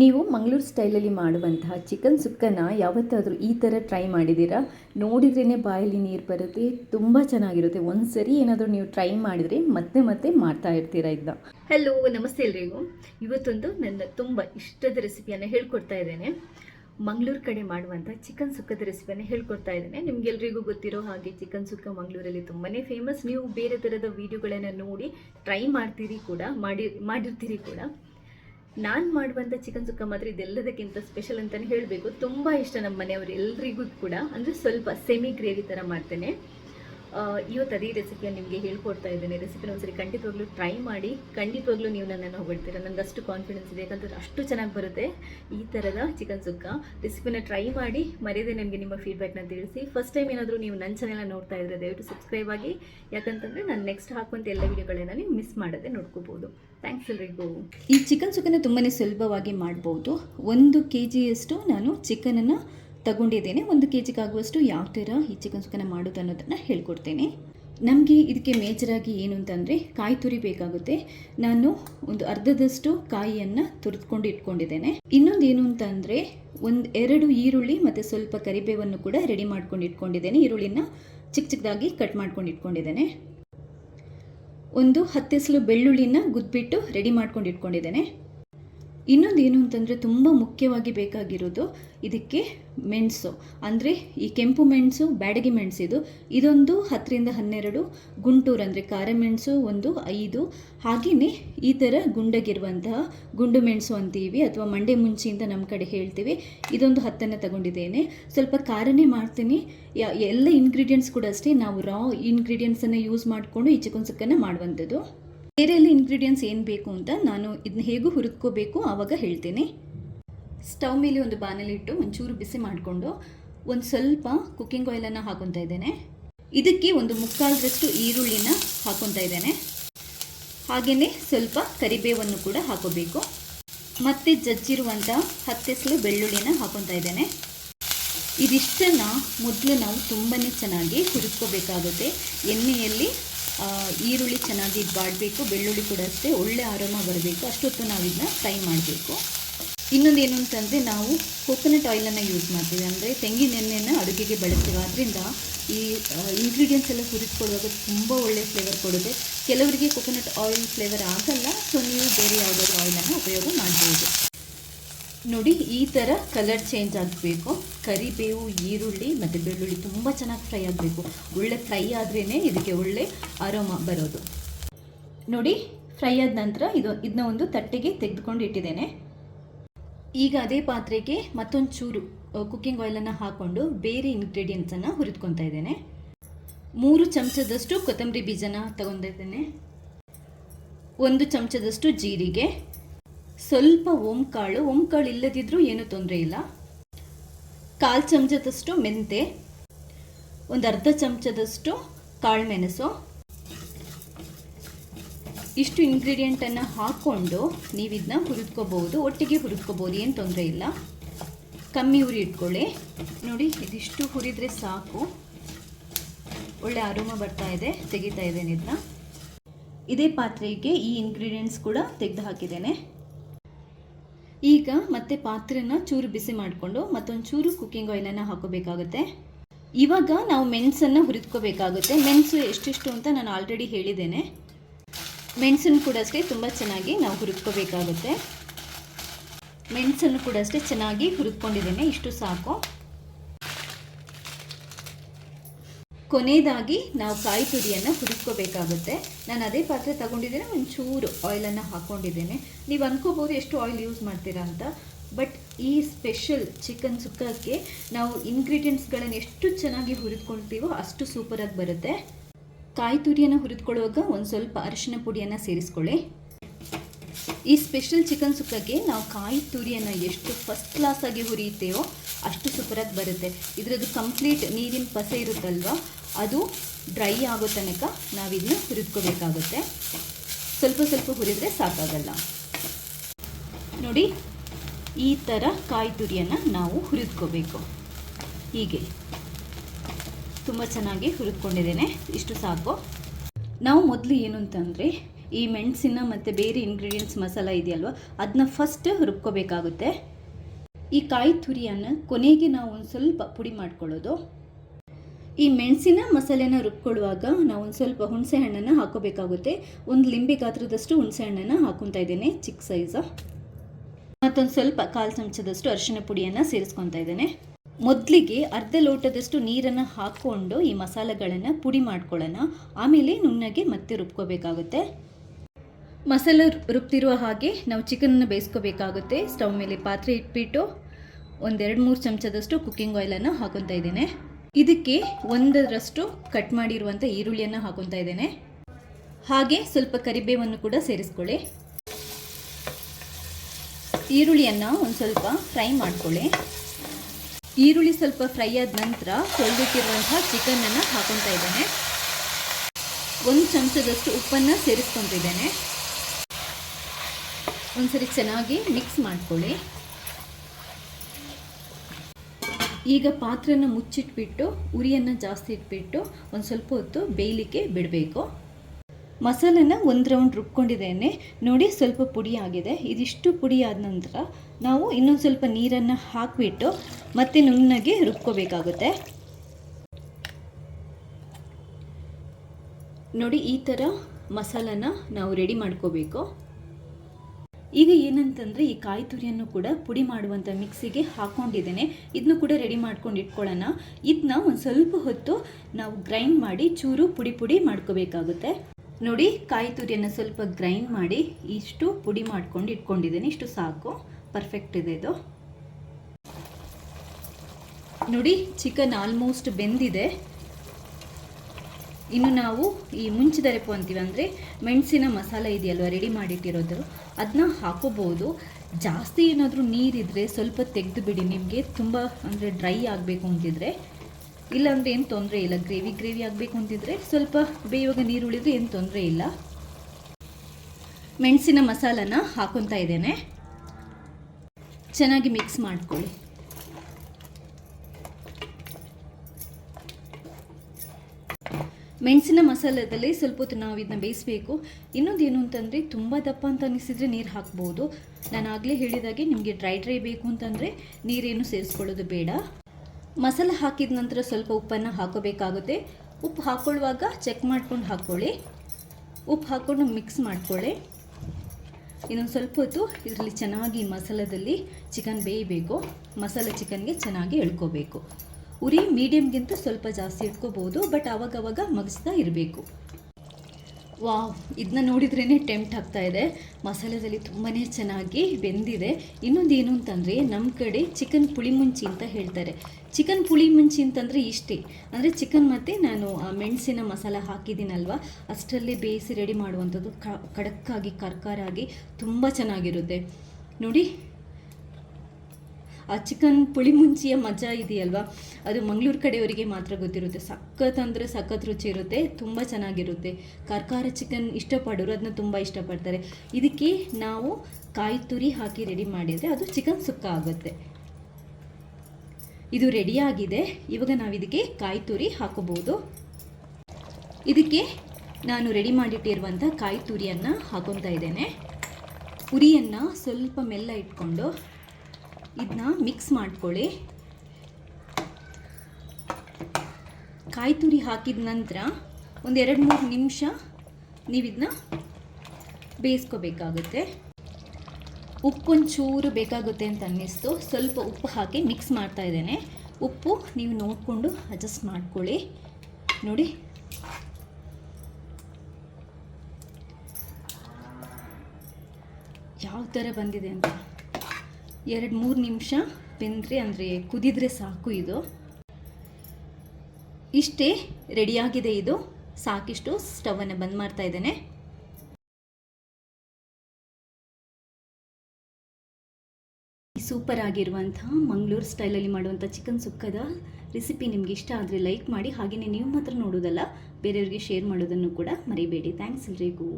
ನೀವು ಮಂಗಳೂರು ಸ್ಟೈಲಲ್ಲಿ ಮಾಡುವಂತಹ ಚಿಕನ್ ಸುಕ್ಕನ ಯಾವತ್ತಾದರೂ ಈ ಥರ ಟ್ರೈ ಮಾಡಿದ್ದೀರಾ? ನೋಡಿದ್ರೇ ಬಾಯಲ್ಲಿ ನೀರು ಬರುತ್ತೆ, ತುಂಬ ಚೆನ್ನಾಗಿರುತ್ತೆ. ಒಂದು ಸರಿ ಏನಾದರೂ ನೀವು ಟ್ರೈ ಮಾಡಿದರೆ ಮತ್ತೆ ಮತ್ತೆ ಮಾಡ್ತಾ ಇರ್ತೀರಾ ಇದನ್ನ ಹಲೋ ನಮಸ್ತೆ ಎಲ್ರಿಗೂ. ಇವತ್ತೊಂದು ನನ್ನ ತುಂಬ ಇಷ್ಟದ ರೆಸಿಪಿಯನ್ನು ಹೇಳ್ಕೊಡ್ತಾ ಇದ್ದೇನೆ. ಮಂಗಳೂರು ಕಡೆ ಮಾಡುವಂಥ ಚಿಕನ್ ಸುಕ್ಕದ ರೆಸಿಪಿಯನ್ನು ಹೇಳ್ಕೊಡ್ತಾ ಇದ್ದೇನೆ. ನಿಮಗೆಲ್ರಿಗೂ ಗೊತ್ತಿರೋ ಹಾಗೆ ಚಿಕನ್ ಸುಕ್ಕ ಮಂಗಳೂರಲ್ಲಿ ತುಂಬಾ ಫೇಮಸ್ ನೀವು ಬೇರೆ ಥರದ ವೀಡಿಯೋಗಳನ್ನು ನೋಡಿ ಟ್ರೈ ಮಾಡ್ತೀರಿ ಕೂಡ, ಮಾಡಿ, ಮಾಡಿರ್ತೀರಿ ಕೂಡ. ನಾನು ಮಾಡುವಂಥ ಚಿಕನ್ ಸುಕ್ಕ ಮಾತ್ರ ಇದೆಲ್ಲದಕ್ಕಿಂತ ಸ್ಪೆಷಲ್ ಅಂತಲೇ ಹೇಳಬೇಕು. ತುಂಬ ಇಷ್ಟ ನಮ್ಮ ಮನೆಯವರು ಎಲ್ರಿಗೂ ಕೂಡ. ಅಂದರೆ ಸ್ವಲ್ಪ ಸೆಮಿ ಗ್ರೇವಿ ಥರ ಮಾಡ್ತೇನೆ. ಇವತ್ತು ಅದೇ ರೆಸಿಪಿಯನ್ನು ನಿಮಗೆ ಹೇಳ್ಕೊಡ್ತಾ ಇದ್ದೇನೆ. ರೆಸಿಪಿನ ಒಂದ್ಸರಿ ಖಂಡಿತವಾಗ್ಲೂ ಟ್ರೈ ಮಾಡಿ, ಖಂಡಿತವಾಗ್ಲೂ ನೀವು ನನ್ನನ್ನು ಹೊಗಳ್ತೀರ. ನನಗೆ ಅಷ್ಟು ಕಾನ್ಫಿಡೆನ್ಸ್ ಇದೆ. ಯಾಕಂದ್ರೆ ಅಷ್ಟು ಚೆನ್ನಾಗಿ ಬರುತ್ತೆ ಈ ಥರದ ಚಿಕನ್ ಸುಕ್ಕ. ರೆಸಿಪಿನ ಟ್ರೈ ಮಾಡಿ, ಮರೆಯದೆ ನನಗೆ ನಿಮ್ಮ ಫೀಡ್ಬ್ಯಾಕ್ನ ತಿಳಿಸಿ. ಫಸ್ಟ್ ಟೈಮ್ ಏನಾದರೂ ನೀವು ನನ್ನ ಚಾನೆಲ್ ನೋಡ್ತಾ ಇದ್ರೆ ದಯವಿಟ್ಟು ಸಬ್ಸ್ಕ್ರೈಬ್ ಆಗಿ. ಯಾಕಂತಂದರೆ ನಾನು ನೆಕ್ಸ್ಟ್ ಹಾಕುವಂಥ ಎಲ್ಲ ವಿಡಿಯೋಗಳನ್ನ ನೀವು ಮಿಸ್ ಮಾಡದೆ ನೋಡ್ಕೋಬೋದು ಥ್ಯಾಂಕ್ಸ್ ಎಲ್ರಿಗೂ. ಈ ಚಿಕನ್ ಸುಕ್ಕನ ತುಂಬಾ ಸುಲಭವಾಗಿ ಮಾಡ್ಬೋದು. ಒಂದು ಕೆ ಜಿಯಷ್ಟು ನಾನು ಚಿಕನನ್ನು ತಗೊಂಡಿದ್ದೇನೆ. ಒಂದು ಕೆ ಜಿಗಾಗುವಷ್ಟು ಯಾವ ಥರ ಈ ಚಿಕನ್ ಸುಕ್ಕನ ಮಾಡೋದು ಅನ್ನೋದನ್ನು ಹೇಳ್ಕೊಡ್ತೇನೆ. ನಮಗೆ ಇದಕ್ಕೆ ಮೇಜರಾಗಿ ಏನು ಅಂತಂದರೆ ಕಾಯಿ ತುರಿ ಬೇಕಾಗುತ್ತೆ. ನಾನು ಒಂದು ಅರ್ಧದಷ್ಟು ಕಾಯಿಯನ್ನು ತುರಿದುಕೊಂಡು ಇಟ್ಕೊಂಡಿದ್ದೇನೆ. ಇನ್ನೊಂದು ಏನು ಅಂತಂದರೆ ಒಂದು ಎರಡು ಈರುಳ್ಳಿ ಮತ್ತು ಸ್ವಲ್ಪ ಕರಿಬೇವನ್ನು ಕೂಡ ರೆಡಿ ಮಾಡ್ಕೊಂಡು ಇಟ್ಕೊಂಡಿದ್ದೇನೆ. ಈರುಳ್ಳಿನ ಚಿಕ್ಕ ಚಿಕ್ಕದಾಗಿ ಕಟ್ ಮಾಡ್ಕೊಂಡು ಇಟ್ಕೊಂಡಿದ್ದೇನೆ. ಒಂದು ಹತ್ತೆಸಲು ಬೆಳ್ಳುಳ್ಳಿನ ಗುದ್ಬಿಟ್ಟು ರೆಡಿ ಮಾಡ್ಕೊಂಡು ಇಟ್ಕೊಂಡಿದ್ದೇನೆ. ಇನ್ನೊಂದು ಏನು ಅಂತಂದರೆ ತುಂಬ ಮುಖ್ಯವಾಗಿ ಬೇಕಾಗಿರೋದು ಇದಕ್ಕೆ ಮೆಣಸು. ಅಂದರೆ ಈ ಕೆಂಪು ಮೆಣಸು, ಬ್ಯಾಡಗಿ ಮೆಣಸಿದು ಇದೊಂದು ಹತ್ತರಿಂದ ಹನ್ನೆರಡು, ಗುಂಟೂರು ಅಂದರೆ ಖಾರ ಮೆಣಸು ಒಂದು ಐದು. ಹಾಗೆಯೇ ಈ ಥರ ಗುಂಡಗಿರುವಂತಹ ಗುಂಡು ಮೆಣಸು ಅಂತೀವಿ ಅಥವಾ ಮಂಡೆ ಮುಂಚಿಯಿಂದ ನಮ್ಮ ಕಡೆ ಹೇಳ್ತೀವಿ. ಇದೊಂದು ಹತ್ತನ್ನು ತಗೊಂಡಿದ್ದೇನೆ. ಸ್ವಲ್ಪ ಖಾರನೇ ಮಾಡ್ತೀನಿ. ಎಲ್ಲ ಇಂಗ್ರೀಡಿಯೆಂಟ್ಸ್ ಕೂಡ ಅಷ್ಟೇ. ನಾವು ರಾ ಇಂಗ್ರೀಡಿಯೆಂಟ್ಸನ್ನು ಯೂಸ್ ಮಾಡಿಕೊಂಡು ಈ ಚಿಕನ್ ಮಾಡುವಂಥದ್ದು. ಬೇರೆ ಎಲ್ಲ ಇಂಗ್ರೀಡಿಯೆಂಟ್ಸ್ ಏನು ಬೇಕು ಅಂತ ನಾನು ಇದನ್ನ ಹೇಗೂ ಹುರಿದ್ಕೋಬೇಕು ಆವಾಗ ಹೇಳ್ತೇನೆ. ಸ್ಟವ್ ಮೇಲೆ ಒಂದು ಬಾಣಲಿಟ್ಟು ಒಂಚೂರು ಬಿಸಿ ಮಾಡಿಕೊಂಡು ಒಂದು ಸ್ವಲ್ಪ ಕುಕ್ಕಿಂಗ್ ಆಯಿಲನ್ನು ಹಾಕೊತಾ ಇದ್ದೇನೆ. ಇದಕ್ಕೆ ಒಂದು ಮುಕ್ಕಾಲರಷ್ಟು ಈರುಳ್ಳಿನ ಹಾಕೊತಾ ಇದ್ದೇನೆ. ಹಾಗೆಯೇ ಸ್ವಲ್ಪ ಕರಿಬೇವನ್ನು ಕೂಡ ಹಾಕೋಬೇಕು. ಮತ್ತು ಜಜ್ಜಿರುವಂಥ ಹತ್ತೆಸಲು ಬೆಳ್ಳುಳ್ಳಿನ ಹಾಕೊತಾ ಇದ್ದೇನೆ. ಇದಿಷ್ಟನ್ನು ಮೊದಲು ನಾವು ತುಂಬಾ ಚೆನ್ನಾಗಿ ಹುರಿದ್ಕೋಬೇಕಾಗುತ್ತೆ. ಎಣ್ಣೆಯಲ್ಲಿ ಈರುಳ್ಳಿ ಚೆನ್ನಾಗಿ ಬಾಡಬೇಕು, ಬೆಳ್ಳುಳ್ಳಿ ಕೂಡ ಅಷ್ಟೇ, ಒಳ್ಳೆ ಆರೋಮ ಬರಬೇಕು. ಅಷ್ಟೊತ್ತು ನಾವು ಇದನ್ನ ಫ್ರೈ ಮಾಡಬೇಕು. ಇನ್ನೊಂದು ಏನು ಅಂತಂದರೆ ನಾವು ಕೋಕೋನಟ್ ಆಯಿಲನ್ನು ಯೂಸ್ ಮಾಡ್ತೀವಿ. ಅಂದರೆ ತೆಂಗಿನ ಎಣ್ಣೆಯನ್ನು ಅಡುಗೆಗೆ ಬಳಸ್ತೀವಿ. ಆದ್ದರಿಂದ ಈ ಇಂಗ್ರೀಡಿಯೆಂಟ್ಸ್ ಎಲ್ಲ ಹುರಿದುಕೊಳ್ಳುವಾಗ ತುಂಬ ಒಳ್ಳೆ ಫ್ಲೇವರ್ ಕೊಡುತ್ತೆ. ಕೆಲವರಿಗೆ ಕೋಕೋನಟ್ ಆಯಿಲ್ ಫ್ಲೇವರ್ ಆಗಲ್ಲ. ಸೊ ನೀವು ಬೇರೆ ಯಾವುದಾದ್ರೂ ಆಯಿಲನ್ನು ಉಪಯೋಗ ಮಾಡ್ಬೋದು. ನೋಡಿ, ಈ ಥರ ಕಲರ್ ಚೇಂಜ್ ಆಗಬೇಕು. ಕರಿಬೇವು, ಈರುಳ್ಳಿ ಮತ್ತು ಬೆಳ್ಳುಳ್ಳಿ ತುಂಬ ಚೆನ್ನಾಗಿ ಫ್ರೈ ಆಗಬೇಕು. ಒಳ್ಳೆ ಫ್ರೈ ಆದ್ರೇ ಇದಕ್ಕೆ ಒಳ್ಳೆ ಅರೋಮ ಬರೋದು. ನೋಡಿ ಫ್ರೈ ಆದ ನಂತರ ಇದು ಇದನ್ನ ಒಂದು ತಟ್ಟೆಗೆ ತೆಗೆದುಕೊಂಡು ಇಟ್ಟಿದ್ದೇನೆ. ಈಗ ಅದೇ ಪಾತ್ರೆಗೆ ಮತ್ತೊಂದು ಚೂರು ಕುಕ್ಕಿಂಗ್ ಆಯಿಲನ್ನು ಹಾಕ್ಕೊಂಡು ಬೇರೆ ಇಂಗ್ರೀಡಿಯೆಂಟ್ಸನ್ನು ಹುರಿದ್ಕೊತಾ ಇದ್ದೇನೆ. ಮೂರು ಚಮಚದಷ್ಟು ಕೊತ್ತಂಬರಿ ಬೀಜನ ತಗೊಂಡಿದ್ದೇನೆ. ಒಂದು ಚಮಚದಷ್ಟು ಜೀರಿಗೆ ಸ್ವಲ್ಪ ಓಂಕಾಳು ಓಂಕಾಳು ಇಲ್ಲದಿದ್ದರೂ ಏನೂ ತೊಂದರೆ ಇಲ್ಲ. ಕಾಲು ಚಮಚದಷ್ಟು ಮೆಂತೆ, ಒಂದು ಅರ್ಧ ಚಮಚದಷ್ಟು ಕಾಳು ಮೆಣಸು ಇಷ್ಟು ಇಂಗ್ರೀಡಿಯೆಂಟನ್ನು ಹಾಕ್ಕೊಂಡು ನೀವು ಇದನ್ನ ಹುರಿದ್ಕೋಬೋದು ಒಟ್ಟಿಗೆ ಹುರಿದ್ಕೋಬೋದು ಏನು ತೊಂದರೆ ಇಲ್ಲ. ಕಮ್ಮಿ ಉರಿ ಇಟ್ಕೊಳ್ಳಿ. ನೋಡಿ, ಇದಿಷ್ಟು ಹುರಿದ್ರೆ ಸಾಕು. ಒಳ್ಳೆ ಅರುಮ ಬರ್ತಾ ಇದೆ, ತೆಗಿತಾ ಇದ್ದೇನೆ ಇದನ್ನ ಇದೇ ಪಾತ್ರೆಗೆ ಈ ಇಂಗ್ರೀಡಿಯೆಂಟ್ಸ್ ಕೂಡ ತೆಗೆದು ಹಾಕಿದ್ದೇನೆ. ಈಗ ಮತ್ತೆ ಪಾತ್ರೆನ ಚೂರು ಬಿಸಿ ಮಾಡಿಕೊಂಡು ಮತ್ತೊಂದು ಚೂರು ಕುಕ್ಕಿಂಗ್ ಆಯಿಲನ್ನು ಹಾಕೋಬೇಕಾಗುತ್ತೆ. ಇವಾಗ ನಾವು ಮೆಣಸನ್ನು ಹುರಿದ್ಕೋಬೇಕಾಗುತ್ತೆ. ಮೆಣಸು ಎಷ್ಟೆಷ್ಟು ಅಂತ ನಾನು ಆಲ್ರೆಡಿ ಹೇಳಿದ್ದೇನೆ. ಮೆಣಸನ್ನು ಕೂಡ ಅಷ್ಟೇ ತುಂಬ ಚೆನ್ನಾಗಿ ನಾವು ಹುರಿದ್ಕೋಬೇಕಾಗುತ್ತೆ. ಮೆಣಸನ್ನು ಕೂಡ ಅಷ್ಟೇ ಚೆನ್ನಾಗಿ ಹುರಿದ್ಕೊಂಡಿದ್ದೇನೆ. ಇಷ್ಟು ಸಾಕು. ಕೊನೆಯದಾಗಿ ನಾವು ಕಾಯಿ ತುರಿಯನ್ನು ಹುರಿಸ್ಕೋಬೇಕಾಗುತ್ತೆ ನಾನು ಅದೇ ಪಾತ್ರೆ ತಗೊಂಡಿದ್ದೇನೆ, ಒಂಚೂರು ಆಯಿಲನ್ನು ಹಾಕ್ಕೊಂಡಿದ್ದೇನೆ ನೀವು ಅನ್ಕೋಬೋದು ಎಷ್ಟು ಆಯಿಲ್ ಯೂಸ್ ಮಾಡ್ತೀರಾ ಅಂತ. ಬಟ್ ಈ ಸ್ಪೆಷಲ್ ಚಿಕನ್ ಸುಕ್ಕಕ್ಕೆ ನಾವು ಇಂಗ್ರೀಡಿಯೆಂಟ್ಸ್ಗಳನ್ನು ಎಷ್ಟು ಚೆನ್ನಾಗಿ ಹುರಿದ್ಕೊಳ್ತೀವೋ ಅಷ್ಟು ಸೂಪರಾಗಿ ಬರುತ್ತೆ. ಕಾಯಿ ತುರಿಯನ್ನು ಹುರಿದುಕೊಳ್ಳುವಾಗ ಒಂದು ಸ್ವಲ್ಪ ಅರಿಶಿನ ಪುಡಿಯನ್ನು ಸೇರಿಸ್ಕೊಳ್ಳಿ. ಈ ಸ್ಪೆಷಲ್ ಚಿಕನ್ ಸುಕ್ಕಕ್ಕೆ ನಾವು ಕಾಯಿ ತುರಿಯನ್ನು ಎಷ್ಟು ಫಸ್ಟ್ ಕ್ಲಾಸಾಗಿ ಹುರಿಯುತ್ತೇವೋ ಅಷ್ಟು ಸೂಪರಾಗಿ ಬರುತ್ತೆ. ಇದರದ್ದು ಕಂಪ್ಲೀಟ್ ನೀರಿನ ಪಸೆ ಇರುತ್ತಲ್ವ? ಅದು ಡ್ರೈ ಆಗೋ ತನಕ ನಾವಿದನ್ನ ಹುರಿದ್ಕೋಬೇಕಾಗುತ್ತೆ ಸ್ವಲ್ಪ ಸ್ವಲ್ಪ ಹುರಿದ್ರೆ ಸಾಕಾಗಲ್ಲ. ನೋಡಿ, ಈ ಥರ ಕಾಯಿ ತುರಿಯನ್ನು ನಾವು ಹುರಿದ್ಕೋಬೇಕು. ಹೀಗೆ. ತುಂಬ ಚೆನ್ನಾಗಿ ಹುರಿದ್ಕೊಂಡಿದ್ದೇನೆ. ಇಷ್ಟು ಸಾಕು. ನಾವು ಮೊದಲು ಏನು ಅಂತಂದರೆ, ಈ ಮೆಣಸಿನ ಮತ್ತು ಬೇರೆ ಇಂಗ್ರೀಡಿಯೆಂಟ್ಸ್ ಮಸಾಲ ಇದೆಯಲ್ವ ಅದನ್ನ ಫಸ್ಟ್ ರುಬ್ಕೋಬೇಕಾಗುತ್ತೆ. ಈ ಕಾಯಿ ತುರಿಯನ್ನು ಕೊನೆಗೆ ನಾವು ಒಂದು ಸ್ವಲ್ಪ ಪುಡಿ ಮಾಡ್ಕೊಳ್ಳೋದು. ಈ ಮೆಣಸಿನ ಮಸಾಲೆನ ರುಬ್ಕೊಳ್ಳುವಾಗ ನಾವು ಒಂದು ಸ್ವಲ್ಪ ಹುಣಸೆ ಹಣ್ಣನ್ನು ಹಾಕೋಬೇಕಾಗುತ್ತೆ. ಒಂದು ಲಿಂಬೆ ಗಾತ್ರದಷ್ಟು ಹುಣಸೆ ಹಣ್ಣನ್ನು ಹಾಕೊತಾ ಇದ್ದೇನೆ ಚಿಕ್ಕ ಸೈಜ. ಮತ್ತೊಂದು ಸ್ವಲ್ಪ ಕಾಲು ಚಮಚದಷ್ಟು ಅರಿಶಿನ ಪುಡಿಯನ್ನು ಸೇರಿಸ್ಕೊತಾ ಇದ್ದೇನೆ. ಮೊದಲಿಗೆ ಅರ್ಧ ಲೋಟದಷ್ಟು ನೀರನ್ನು ಹಾಕ್ಕೊಂಡು ಈ ಮಸಾಲೆಗಳನ್ನು ಪುಡಿ ಮಾಡ್ಕೊಳ್ಳೋಣ. ಆಮೇಲೆ ನುಣ್ಣಗೆ ಮತ್ತೆ ರುಬ್ಕೋಬೇಕಾಗುತ್ತೆ. ಮಸಾಲೆ ರುಬ್ತಿರುವ ಹಾಗೆ ನಾವು ಚಿಕನನ್ನು ಬೇಯಿಸ್ಕೋಬೇಕಾಗುತ್ತೆ. ಸ್ಟವ್ ಮೇಲೆ ಪಾತ್ರೆ ಇಟ್ಬಿಟ್ಟು ಒಂದೆರಡು ಮೂರು ಚಮಚದಷ್ಟು ಕುಕ್ಕಿಂಗ್ ಆಯಿಲನ್ನು ಹಾಕೊತಾ ಇದ್ದೇನೆ. ಇದಕ್ಕೆ ಒಂದರಷ್ಟು ಕಟ್ ಮಾಡಿರುವಂಥ ಈರುಳ್ಳಿಯನ್ನು ಹಾಕೊತಾ ಇದ್ದೇನೆ. ಹಾಗೆ ಸ್ವಲ್ಪ ಕರಿಬೇವನ್ನು ಕೂಡ ಸೇರಿಸ್ಕೊಳ್ಳಿ. ಈರುಳ್ಳಿಯನ್ನು ಒಂದು ಸ್ವಲ್ಪ ಫ್ರೈ ಮಾಡ್ಕೊಳ್ಳಿ. ಈರುಳ್ಳಿ ಸ್ವಲ್ಪ ಫ್ರೈ ಆದ ನಂತರ ತೊಳೆದಿಟ್ಟಿರುವಂತಹ ಚಿಕನನ್ನು ಹಾಕೊತಾ ಇದ್ದೇನೆ. ಒಂದು ಚಮಚದಷ್ಟು ಉಪ್ಪನ್ನು ಸೇರಿಸ್ಕೊತಿದ್ದೇನೆ ಒಂದ್ಸರಿ ಚೆನ್ನಾಗಿ ಮಿಕ್ಸ್ ಮಾಡ್ಕೊಳ್ಳಿ. ಈಗ ಪಾತ್ರೆನ ಮುಚ್ಚಿಟ್ಬಿಟ್ಟು, ಉರಿಯನ್ನು ಜಾಸ್ತಿ ಇಟ್ಬಿಟ್ಟು ಒಂದು ಸ್ವಲ್ಪ ಹೊತ್ತು ಬೇಯಲಿಕ್ಕೆ ಬಿಡಬೇಕು. ಮಸಾಲನ ಒಂದು ರೌಂಡ್ ರುಬ್ಕೊಂಡಿದ್ದೇನೆ. ನೋಡಿ ಸ್ವಲ್ಪ ಪುಡಿ ಆಗಿದೆ. ಇದಿಷ್ಟು ಪುಡಿ ಆದ ನಂತರ ನಾವು ಇನ್ನೊಂದು ಸ್ವಲ್ಪ ನೀರನ್ನು ಹಾಕಿಬಿಟ್ಟು ಮತ್ತೆ ನುಣ್ಣಗೆ ರುಬ್ಕೋಬೇಕಾಗುತ್ತೆ. ನೋಡಿ ಈ ಥರ ಮಸಾಲನ ನಾವು ರೆಡಿ ಮಾಡ್ಕೋಬೇಕು. ಈಗ ಏನಂತಂದರೆ ಈ ಕಾಯಿ ತುರಿಯನ್ನು ಕೂಡ ಪುಡಿ ಮಾಡುವಂಥ ಮಿಕ್ಸಿಗೆ ಹಾಕ್ಕೊಂಡಿದ್ದೇನೆ ಇದನ್ನು ಕೂಡ ರೆಡಿ ಮಾಡ್ಕೊಂಡು ಇಟ್ಕೊಳ್ಳೋಣ. ಇದನ್ನ ಒಂದು ಸ್ವಲ್ಪ ಹೊತ್ತು ನಾವು ಗ್ರೈಂಡ್ ಮಾಡಿ ಚೂರು ಪುಡಿ ಪುಡಿ ಮಾಡ್ಕೋಬೇಕಾಗುತ್ತೆ. ನೋಡಿ, ಕಾಯಿ ತುರಿಯನ್ನು ಸ್ವಲ್ಪ ಗ್ರೈಂಡ್ ಮಾಡಿ ಇಷ್ಟು ಪುಡಿ ಮಾಡ್ಕೊಂಡು ಇಟ್ಕೊಂಡಿದ್ದೇನೆ. ಇಷ್ಟು ಸಾಕು. ಪರ್ಫೆಕ್ಟ್ ಇದೆ ಇದು. ನೋಡಿ ಚಿಕನ್ ಆಲ್ಮೋಸ್ಟ್ ಬೆಂದಿದೆ. ಇನ್ನು ನಾವು ಈ ಮುಂಚಿದರೆಪು ಅಂತೀವಿ ಅಂದರೆ ಮೆಣಸಿನ ಮಸಾಲೆ ಇದೆಯಲ್ವ ರೆಡಿ ಮಾಡಿಟ್ಟಿರೋದು. ಅದನ್ನ ಹಾಕೋಬೋದು ಜಾಸ್ತಿ ಏನಾದರೂ ನೀರಿದ್ರೆ ಸ್ವಲ್ಪ ತೆಗೆದು ಬಿಡಿ, ನಿಮಗೆ ತುಂಬ ಅಂದರೆ ಡ್ರೈ ಆಗಬೇಕು ಅಂತಿದ್ರೆ. ಇಲ್ಲಾಂದರೆ ಏನು ತೊಂದರೆ ಇಲ್ಲ, ಗ್ರೇವಿ ಗ್ರೇವಿ ಆಗಬೇಕು ಅಂತಿದ್ರೆ ಸ್ವಲ್ಪ ಬೇಯುವಾಗ ನೀರು ಉಳಿದ್ರೆ ಏನು ತೊಂದರೆ ಇಲ್ಲ. ಮೆಣಸಿನ ಮಸಾಲನ ಹಾಕೊತಾ ಇದ್ದೇನೆ. ಚೆನ್ನಾಗಿ ಮಿಕ್ಸ್ ಮಾಡ್ಕೊಳ್ಳಿ. ಮೆಣಸಿನ ಮಸಾಲದಲ್ಲಿ ಸ್ವಲ್ಪ ಹೊತ್ತು ನಾವು ಇದನ್ನ ಬೇಯಿಸಬೇಕು. ಇನ್ನೊಂದು ಏನು ಅಂತಂದರೆ, ತುಂಬ ದಪ್ಪ ಅಂತ ಅನಿಸಿದರೆ ನೀರು ಹಾಕ್ಬೋದು. ನಾನು ಆಗಲೇ ಹೇಳಿದಾಗೆ ನಿಮಗೆ ಡ್ರೈ ಡ್ರೈ ಬೇಕು ಅಂತಂದರೆ ನೀರೇನು ಸೇರಿಸ್ಕೊಳ್ಳೋದು ಬೇಡ. ಮಸಾಲ ಹಾಕಿದ ನಂತರ ಸ್ವಲ್ಪ ಉಪ್ಪನ್ನು ಹಾಕೋಬೇಕಾಗುತ್ತೆ. ಉಪ್ಪು ಹಾಕ್ಕೊಳ್ಳುವಾಗ ಚೆಕ್ ಮಾಡ್ಕೊಂಡು ಹಾಕ್ಕೊಳ್ಳಿ ಉಪ್ಪು ಹಾಕ್ಕೊಂಡು ಮಿಕ್ಸ್ ಮಾಡ್ಕೊಳ್ಳಿ. ಇನ್ನೊಂದು ಸ್ವಲ್ಪ ಹೊತ್ತು ಇದರಲ್ಲಿ ಚೆನ್ನಾಗಿ ಮಸಾಲದಲ್ಲಿ ಚಿಕನ್ ಬೇಯಬೇಕು. ಮಸಾಲ ಚಿಕನ್ಗೆ ಚೆನ್ನಾಗಿ ಎಳ್ಕೋಬೇಕು. ಉರಿ ಮೀಡಿಯಮ್ಗಿಂತ ಸ್ವಲ್ಪ ಜಾಸ್ತಿ ಇಟ್ಕೋಬೋದು ಬಟ್ ಆವಾಗವಾಗ ಮಗಿಸ್ತಾ ಇರಬೇಕು. ವಾವ್ ಇದನ್ನ ನೋಡಿದ್ರೇ ಟೆಂಪ್ಟ್ ಆಗ್ತಾ ಇದೆ. ಮಸಾಲೆದಲ್ಲಿ ತುಂಬಾ ಚೆನ್ನಾಗಿ ಬೆಂದಿದೆ. ಇನ್ನೊಂದು ಏನು ಅಂತಂದರೆ ನಮ್ಮ ಕಡೆ ಚಿಕನ್ ಪುಳಿ ಮುಂಚಿ ಅಂತ ಹೇಳ್ತಾರೆ. ಚಿಕನ್ ಪುಳಿ ಮುಂಚಿ ಅಂತಂದರೆ ಇಷ್ಟೇ. ಅಂದರೆ ಚಿಕನ್ ಮತ್ತು ನಾನು ಮೆಣಸಿನ ಮಸಾಲ ಹಾಕಿದ್ದೀನಲ್ವ, ಅಷ್ಟರಲ್ಲೇ ಬೇಯಿಸಿ ರೆಡಿ ಮಾಡುವಂಥದ್ದು ಕಡಕ್ಕಾಗಿ, ಕರ್ಕಾರಾಗಿ ತುಂಬ ಚೆನ್ನಾಗಿರುತ್ತೆ. ನೋಡಿ ಆ ಚಿಕನ್ ಪುಳಿ ಮುಂಚಿಯ ಮಜಾ ಇದೆಯಲ್ವಾ? ಅದು ಮಂಗಳೂರು ಕಡೆಯವರಿಗೆ ಮಾತ್ರ ಗೊತ್ತಿರುತ್ತೆ. ಸಖತ್ ಅಂದರೆ ಸಖತ್ ರುಚಿ ಇರುತ್ತೆ, ತುಂಬ ಚೆನ್ನಾಗಿರುತ್ತೆ. ಕರ್ಕಾರ ಚಿಕನ್ ಇಷ್ಟಪಡೋರು ಅದನ್ನ ತುಂಬ ಇಷ್ಟಪಡ್ತಾರೆ. ಇದಕ್ಕೆ ನಾವು ಕಾಯಿ ತುರಿ ಹಾಕಿ ರೆಡಿ ಮಾಡಿದರೆ ಅದು ಚಿಕನ್ ಸುಕ್ಕ ಆಗುತ್ತೆ. ಇದು ರೆಡಿಯಾಗಿದೆ ಇವಾಗ ನಾವು ಇದಕ್ಕೆ ಕಾಯಿ ತುರಿ ಹಾಕೋಬೋದು ಇದಕ್ಕೆ ನಾನು ರೆಡಿ ಮಾಡಿಟ್ಟಿರುವಂಥ ಕಾಯಿ ತುರಿಯನ್ನು ಹಾಕೊತಾ ಇದ್ದೇನೆ. ಉರಿಯನ್ನು ಸ್ವಲ್ಪ ಮೆಲ್ಲ ಇಟ್ಕೊಂಡು ಇದನ್ನ ಮಿಕ್ಸ್ ಮಾಡ್ಕೊಳ್ಳಿ. ಕಾಯಿ ತುರಿ ಹಾಕಿದ ನಂತರ ಒಂದು ಎರಡು ಮೂರು ನಿಮಿಷ ನೀವು ಇದನ್ನ ಬೇಯಿಸ್ಕೋಬೇಕಾಗುತ್ತೆ. ಉಪ್ಪೊಂಚೂರು ಬೇಕಾಗುತ್ತೆ ಅಂತ ಅನ್ನಿಸ್ತು. ಸ್ವಲ್ಪ ಉಪ್ಪು ಹಾಕಿ ಮಿಕ್ಸ್ ಮಾಡ್ತಾ ಇದ್ದೇನೆ. ಉಪ್ಪು ನೀವು ನೋಡಿಕೊಂಡು ಅಡ್ಜಸ್ಟ್ ಮಾಡ್ಕೊಳ್ಳಿ. ನೋಡಿ. ಯಾವ ಥರ ಬಂದಿದೆ ಅಂತ. ಎರಡು ಮೂರು ನಿಮಿಷ ಬೆಂದರೆ ಅಂದರೆ ಕುದಿದ್ರೆ ಸಾಕು ಇದು. ಇಷ್ಟೇ ರೆಡಿಯಾಗಿದೆ ಇದು. ಸಾಕಿಷ್ಟು ಸ್ಟವನ್ನು ಬಂದ್ ಮಾಡ್ತಾ ಇದ್ದೇನೆ. ಸೂಪರ್ ಆಗಿರುವಂತಹ ಮಂಗಳೂರು ಸ್ಟೈಲಲ್ಲಿ ಮಾಡುವಂಥ ಚಿಕನ್ ಸುಕ್ಕದ ರೆಸಿಪಿ ನಿಮ್ಗೆ ಇಷ್ಟ ಆದರೆ ಲೈಕ್ ಮಾಡಿ ಹಾಗೆಯೇ ನೀವು ಮಾತ್ರ ನೋಡೋದಲ್ಲ, ಬೇರೆಯವರಿಗೆ ಶೇರ್ ಮಾಡೋದನ್ನು ಕೂಡ ಮರಿಬೇಡಿ. ಥ್ಯಾಂಕ್ಸ್ ಎಲ್ರಿಗೂ.